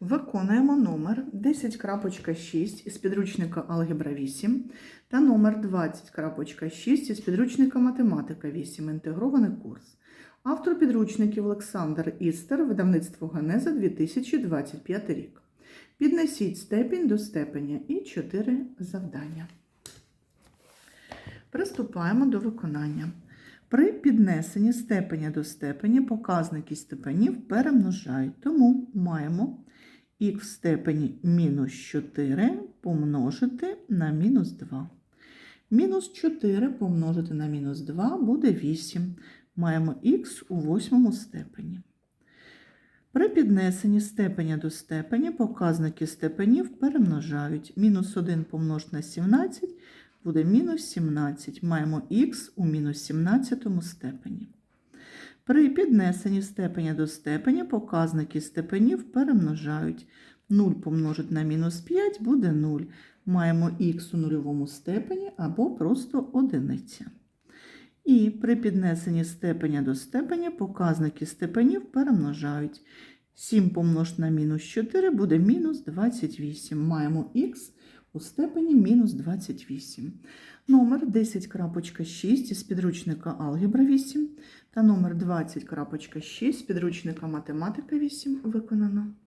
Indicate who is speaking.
Speaker 1: Виконуємо номер 10.6 із підручника Алгебра 8 та номер 20.6 із підручника Математика 8. Інтегрований курс. Автор підручників Олександр Істер, видавництво Генеза 2025 рік. Піднесіть степінь до степеня і 4 завдання. Приступаємо до виконання. При піднесенні степеня до степені показники степенів перемножають. Тому маємо х в степені мінус 4 помножити на мінус 2. Мінус 4 помножити на мінус 2 буде 8. Маємо х у восьмому степені. При піднесенні степеня до степені показники степенів перемножають. Мінус 1 помножити на 17 буде мінус 17. Маємо х у мінус 17 степені. При піднесенні степеня до степені показники степенів перемножають. 0 помножити на мінус 5 буде 0. Маємо х у нульовому степені або просто одиниця. І при піднесенні степеня до степеня показники степенів перемножають. 7 помножити на мінус 4 буде мінус 28. Маємо х у степені мінус 28. Номер 10.6 із підручника Алгебра 8 та номер 20.6 з підручника Математика 8 виконано.